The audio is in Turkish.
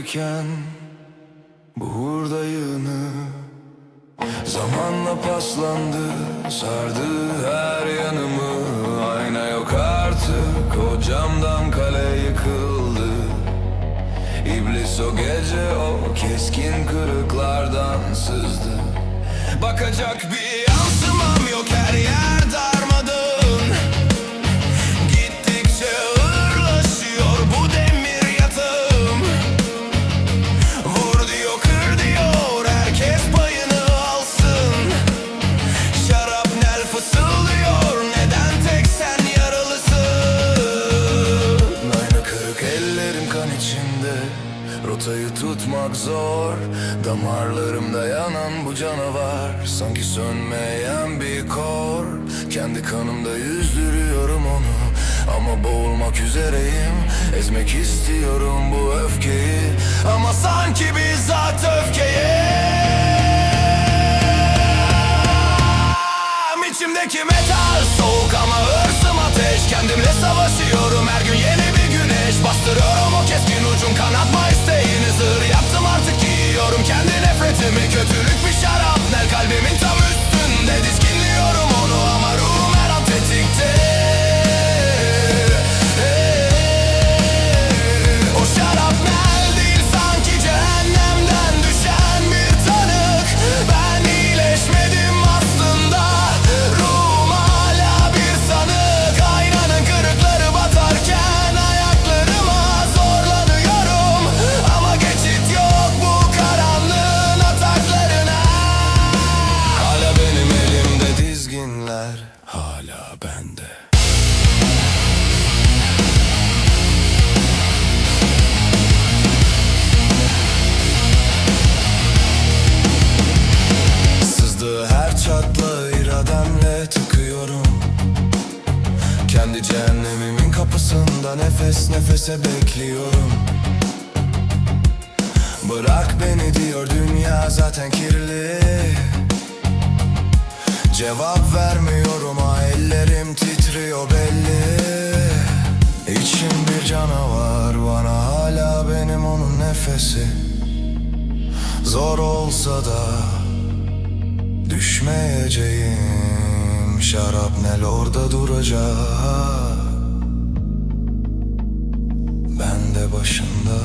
büyürken bu hurdayını Zamanla paslandı sardı her yanımı. Ayna yok artık o camdan kale yıkıldı. İblis o gece o keskin kırıklardan sızdı. Bakacak bir yansımam yok her yer. Rotayı tutmak zor. Damarlarımda yanan bu canavar. Sanki sönmeyen bir kor. Kendi kanımda yüzdürüyorum onu. Ama boğulmak üzereyim. Ezmek istiyorum bu öfkeyi. Ama sanki bizzat öfkeyi. İçimdeki metal soğuk ama hırsım ateş. Kendimle savaşıyorum. Her gün Kendi cehennemimin kapısında nefes nefese bekliyorum. Bırak beni diyor dünya zaten kirli. Cevap vermiyorum ha ellerim titriyor belli. İçim bir canavar bana hala benim onun nefesi. Zor olsa da Düşmeyeceğim Şarapnel orada duracak. Ben de başında